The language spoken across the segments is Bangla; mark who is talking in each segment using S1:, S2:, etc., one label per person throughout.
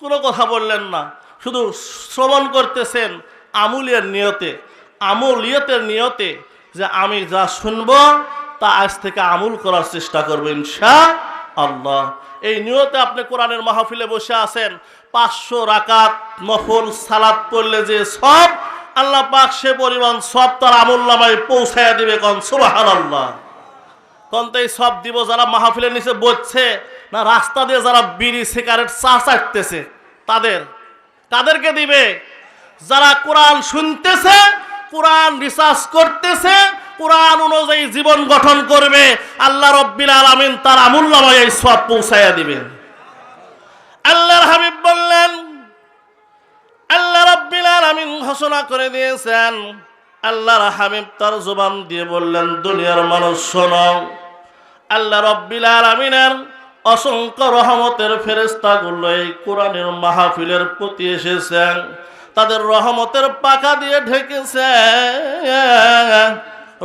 S1: কোনো কথা বললেন না। শুধু শ্রবণ করতেছেন আমুলের নিয়তে। আমুলিয়তের নিয়তে যে আমি যা শুনব, তা আজ থেকে আমুল করার চেষ্টা করব ইনশা আল্লাহ এই নিয়তে আপনি কোরআনের মাহফিলে বসে আছেন, পাঁচশো রাকাত নফল সালাত পড়লে যে সব আল্লাহ পাক সে পরিমাণ সব তার আমুল নামায় পৌঁছায় দিবে কন সুবাহান আল্লাহ কন্তেই সব দিব যারা মাহফিলের নিচে বসছে না রাস্তা দিয়ে যারা বিড়ি, সিগারেট, চা চাটতেছে, তাদের, তাদেরকে দিবে। যারা কোরআন শুনতেছে, কোরআন রিসার্চ করতেছে, কোরআন অনুযায়ী জীবন গঠন করবে, আল্লাহ রব্বিল আলামিন তার আমূল্য এই সব পৌঁছাইয়া দিবেন। আল্লাহর হাবিব বললেন, আল্লাহ রব্বিল আলামিন ঘোষণা করে দিয়েছেন, আল্লাহর হাবিব তার জবান দিয়ে বললেন, দুনিয়ার মানুষ শোনো, আল্লাহ রব্বিল আলামিনের অসংখ্য রহমতের ফেরেস্তাগুলো এই কোরআনের মাহফিলের প্রতি এসেছেন। তাদের রহমতের পাকা দিয়ে ঢেকেছে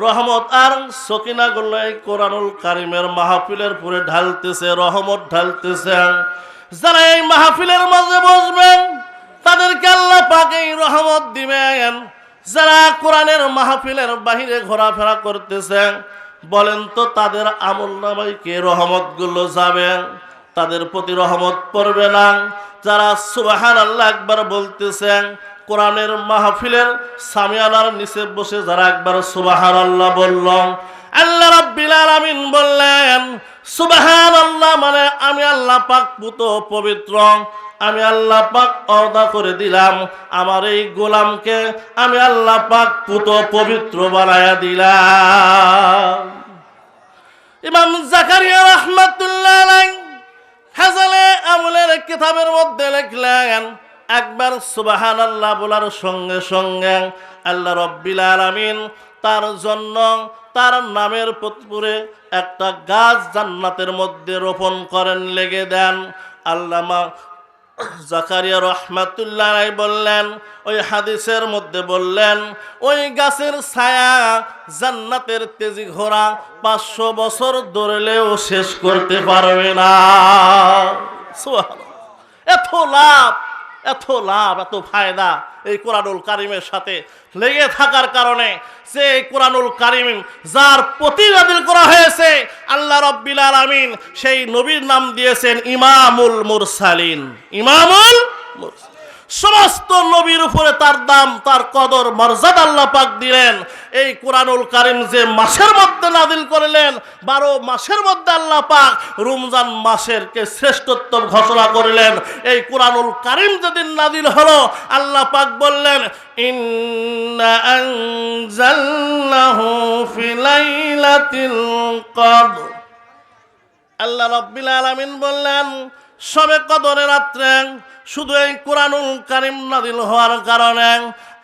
S1: রহমত আর সকিনাগুলো এই কোরআনুল কারিমের মাহফিলের পরে ঢালতেছে, রহমত ঢালতেছে যারা এই মাহফিলের মাঝে বসবেন, তাদেরকে আল্লাহ পাকে রহমত দিবেন। যারা কোরআনের মাহফিলের বাহিরে ঘোরাফেরা করতেছে বলেন তো তাদের আমল নামাই কে রহমতগুলো যাবেন তাদের প্রতি রহমত পড়বে না। যারা সুবাহান আল্লাহ একবার বলতেছেন কোরআনের মাহফিলের সামিয়ানার নিচে বসে যারা একবার সুবাহান আল্লাহ বলল, আল্লাহ রাব্বিল আলামিন বললেন সুবাহান আল্লাহ মানে আমি আল্লাহ পাক পুত পবিত্র। আমি আল্লাহ পাক অদা করে দিলাম, আমার এই গোলামকে আমি আল্লাহ পাক পুত পবিত্র বানায়া দিলাম। ইমাম জাকারিয়া রহমাতুল্লাহ হাজালে আমলের কিতাবের মধ্যে লিখলেন, একবার সুবাহান আল্লাহ বলার সঙ্গে সঙ্গে আল্লাহ রব্বিল আলামিন তার জন্য তার নামের পুরে একটা গাছ জান্নাতের মধ্যে রোপণ করেন, লেগে দেন। আল্লামা জাকারিয়া রহমাতুল্লাহ বললেন, ওই হাদিসের মধ্যে বললেন, ওই গাছের ছায়া জান্নাতের তেজি ঘোড়া পাঁচশো বছর ধরলেও শেষ করতে পারবে না। এত লাভ এত লাভ, এত ফায়দা এই কোরআনুল কারিমের সাথে লেগে থাকার কারণে যে কোরআনুল কারিম যার প্রতিবাদিল করা হয়েছে, আল্লাহ রব্বিল আলামিন সেই নবীর নাম দিয়েছেন ইমামুল মুরসালিন। ইমামুল মুরসালিন। সমস্ত নবীর উপরে তার দাম, তার কদর, মর্যাদা আল্লাহ পাক দিলেন। এই কোরআনুল কারিম যে মাসের মধ্যে নাদিল করলেন, বারো মাসের মধ্যে আল্লাহ পাক রমজান মাসের কে শ্রেষ্ঠত্ব ঘোষণা করলেন। এই কোরআনুল কারিম যেদিন নাদিল হলো, আল্লাহ পাক বললেন আল্লাহ রব্বিল আলামিন বললেন, সবে কদরে রাত্রে শুধু এই কোরআনুল কারিম নাদিল হওয়ার কারণে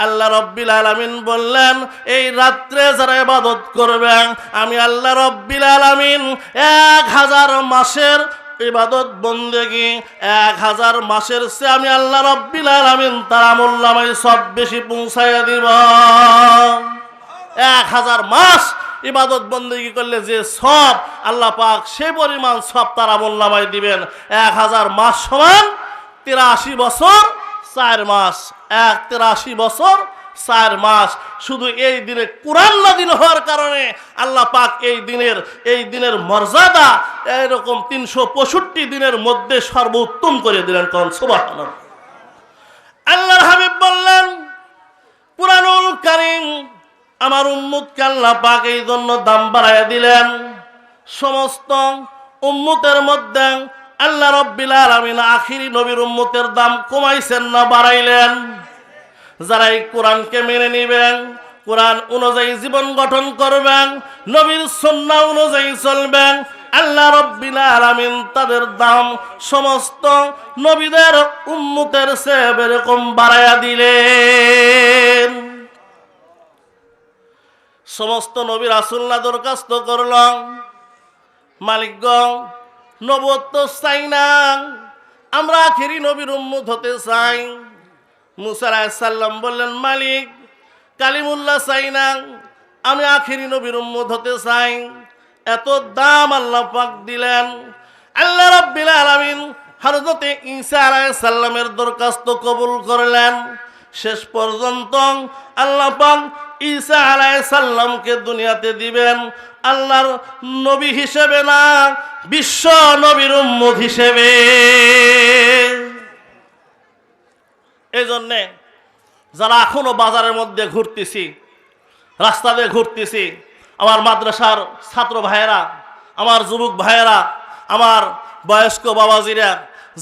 S1: আল্লাহ রব্বিল আলামিন বললেন, এই রাত্রে যারা ইবাদত করবেন আমি আল্লাহ রব্বিল আলামিন এক হাজার মাসের ইবাদত বন্দেগি, এক হাজার মাসের সে আমি আল্লাহ রব্বিল আলামিন তার আমল নামায় সব বেশি পৌঁছাইয়া দিব। এক হাজার মাস ইবাদত বন্দেগি করলে যে সব আল্লাহ পাক সে পরিমাণ সব তার আমল নামায় দিবেন। এক হাজার মাস সমান তিরাশি বছর, চার মাস, এক তিরাশি বছর, চার মাস। শুধু এই দিনে কোরআন দিন হওয়ার কারণে আল্লাহ পাক এই দিনের এই দিনের মর্যাদা এরকম তিনশো পঁয়ষট্টি দিনের মধ্যে সর্বোত্তম করে দিলেন। কারণ সুবাহ আল্লাহর হাবিব বললেন, কুরআনুল কারীম আমার উম্মুতকে আল্লাহ পাক এই জন্য দাম বাড়াইয়া দিলেন। সমস্ত উম্মতের মধ্যে আল্লাহ রব্বিল আলামিন আখিরি নবীর উম্মতের দাম কমাইছেন না বাড়াইলেন। যারা এই কোরআনকে মেনে নিবেন, কোরআন অনুযায়ী জীবন গঠন করবেন, নবীর সন্না অনুযায়ী চলবেন, আল্লাহ রব্বিল আলামিন তাদের দাম সমস্ত নবীদের উম্মতের সে এরকম বাড়াইয়া দিলেন। সমস্ত নবীর আসুল্লাহ দরখাস্ত করলাম। নবত্ব চাই না। আমরা আখেরি নবীর উম্মত হতে চাই। মুসা সাল্লাম বললেন, মালিক, কালিমুল্লাহ চাই না। আমি আখেরি নবীর উম্মত হতে চাই। এত দাম আল্লাহ পাক দিলেন। আল্লাহ রাব্বিল আলামিন হরজতে ঈসা আলাইহিস সালামের দরখাস্ত কবুল করলেন। শেষ পর্যন্ত আল্লাহ পাক ঈসা আলাইহিস সালামকে দুনিয়াতে দিবেন। আল্লাহর নবী হিসেবে না, বিশ্ব নবীর উম্মত হিসেবে। এই জন্যে যারা এখনও বাজারের মধ্যে ঘুরতেছি, রাস্তা দিয়ে ঘুরতেছি, আমার মাদ্রাসার ছাত্র ভাইয়েরা, আমার যুবক ভাইয়েরা, আমার বয়স্ক বাবাজিরা,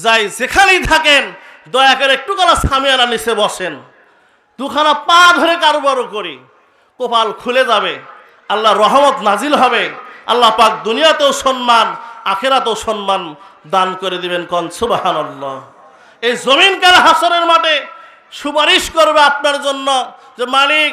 S1: যাই যেখানেই থাকেন দয়া করে একটু করে সামিয়ানা নিচে বসেন। দুখানা পা ধরে কারবারও করি। কপাল খুলে যাবে। আল্লাহ রহমত নাজিল হবে। আল্লাহ পাক দুনিয়াতেও সম্মান, আখেরাতেও সম্মান দান করে দিবেন কন সুবাহান এই জমিনকার হাসরের মাঠে সুপারিশ করবে আপনার জন্য যে মালিক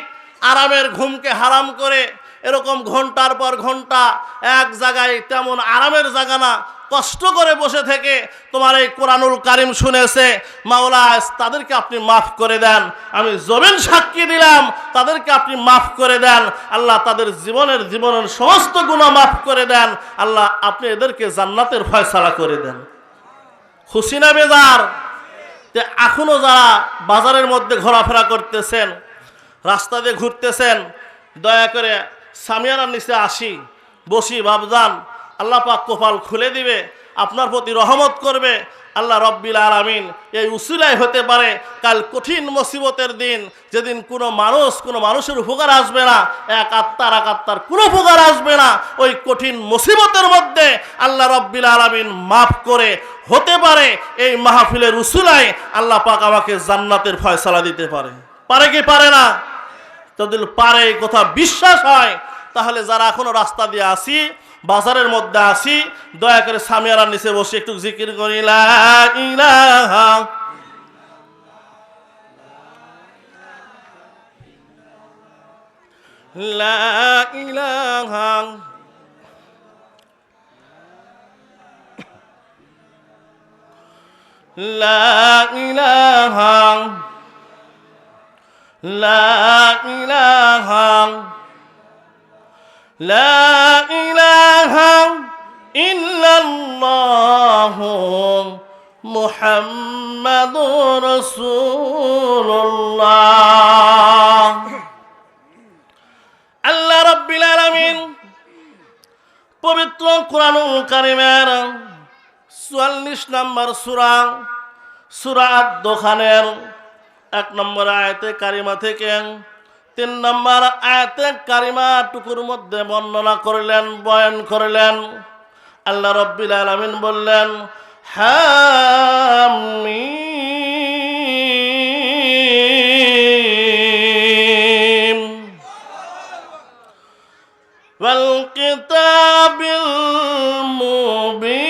S1: আরামের ঘুমকে হারাম করে এরকম ঘণ্টার পর ঘণ্টা, এক জায়গায় তেমন আরামের জায়গা না। কষ্ট করে বসে থেকে তোমার এই কোরআনুল কারিম শুনেছে। মাওলা, তাদেরকে আপনি মাফ করে দেন। আমি জমিন সাক্ষী দিলাম, তাদেরকে আপনি মাফ করে দেন। আল্লাহ তাদের জীবনের জীবনের সমস্ত গুণা মাফ করে দেন। আল্লাহ আপনি এদেরকে জান্নাতের ফয়সালা করে দেন। খুশি না বেজার? যে এখনও যারা বাজারের মধ্যে ঘোরাফেরা করতেছেন, রাস্তা দিয়ে ঘুরতেছেন, দয়া করে সামিয়ানার নিচে আসি, বসি ভাবজান আল্লাহ পাক কপাল খুলে দিবে, আপনার প্রতি রহমত করবে, আল্লাহ রব্বিল আলামিন এই উসিলাই হতে পারে, কাল কঠিন মুসিবতের দিন, যেদিন কোনো মানুষ, কোনো মানুষের উপকার আসবে না, এক আত্মার এক আত্মার কোনো উপকার আসবে না, ওই কঠিন মুসিবতের মধ্যে আল্লাহ রব্বিল আলামিন মাফ করে হতে পারে, এই মাহফিলের উসুলাই আল্লাহ পাক আমাকে জান্নাতের ফয়সালা দিতে পারে। পারে কি পারে না? যদি পারে কথা বিশ্বাস হয়, তাহলে যারা এখনও রাস্তা দিয়ে আসি বাজারের মধ্যে আসি দয়া করে সামিয়ারার নিচে বসে একটু জিকির করি, লা ইলাহা লা إله لا إله لا إله إلا الله محمد رسول الله আল্লাহ রাব্বিল আলামিন পবিত্র কোরআনুল কারিমের চুয়াল্লিশ নম্বর সুরা সুরা দোকানের এক নম্বর আয়তে কারিমা থেকে তিন নম্বর আয়তে কারিমা টুকুর মধ্যে বর্ণনা করলেন বয়ান করলেন আল্লাহ রব্বিল আলমিন বললেন হামিম والكتاب المبين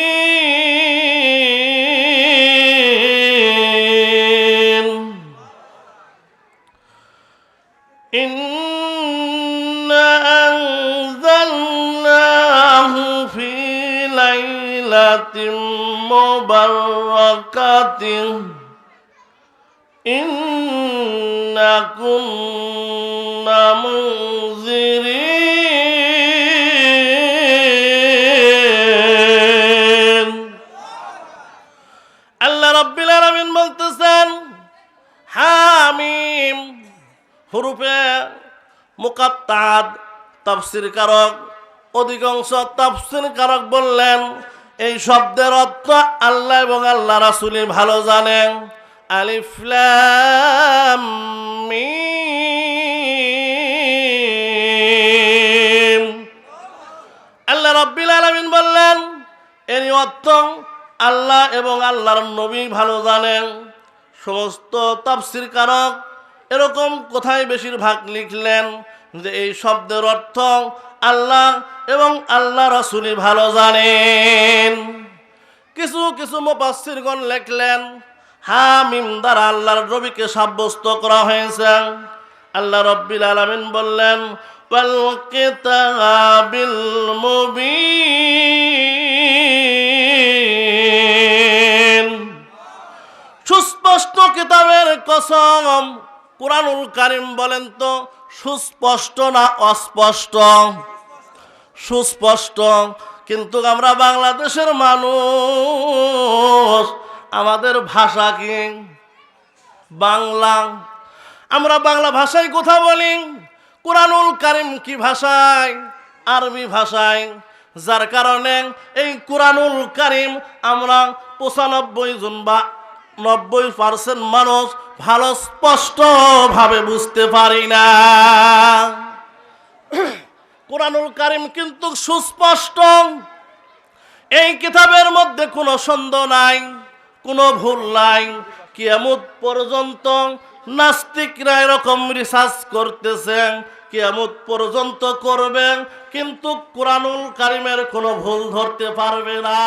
S1: ليلة مباركة إنا كنا منذرين আল্লাহ রাব্বিল আলামিন বলতেছেন হামিম হুরুফে মুকাত্তাদ তাফসির কারক অধিকাংশ তাফসির কারক বললেন এই শব্দের অর্থ আল্লাহ এবং আল্লাহ রাসূলই ভালো জানেন। আলিফ লাম আল্লাহ রব্বিল আলামিন বললেন এর অর্থ আল্লাহ এবং আল্লাহর নবী ভালো জানেন। সমস্ত তাফসির কারক এরকম কোথায় বেশিরভাগ লিখলেন। যে এই শব্দের অর্থ আল্লাহ এবং আল্লাহ রসুলি ভালো জানেন। কিছু কিছু মুফাসসিরগণ লিখলেন হামিম দ্বারা আল্লাহর নবীকে সাব্যস্ত করা হয়েছে। আল্লাহ রব্বিল আলামিন বললেন, ওয়াল মুবিন। সুস্পষ্ট কিতাবের কসম কোরআনুল কারিম বলেন তো, সুস্পষ্ট না অস্পষ্ট? সুস্পষ্ট। কিন্তু আমরা বাংলাদেশের মানুষ, আমাদের ভাষা কি? বাংলা। আমরা বাংলা ভাষায় কথা বলি। কোরআনুল কারিম কি ভাষায়? আরবি ভাষায়। যার কারণে এই কোরআনুল কারিম আমরা পঁচানব্বই জন বা নব্বই পার্সেন্ট মানুষ ভালো স্পষ্টভাবে বুঝতে পারি না। কোরআনুল কারিম কিন্তু সুস্পষ্ট। এই কিতাবের মধ্যে কোনো সন্দেহ নাই, কোনো ভুল নাই। কিয়ামত পর্যন্ত নাস্তিকরা এরকম রিসার্চ করতেছেন, কিয়ামত পর্যন্ত করবেন, কিন্তু কোরআনুল কারিমের কোনো ভুল ধরতে পারবে না।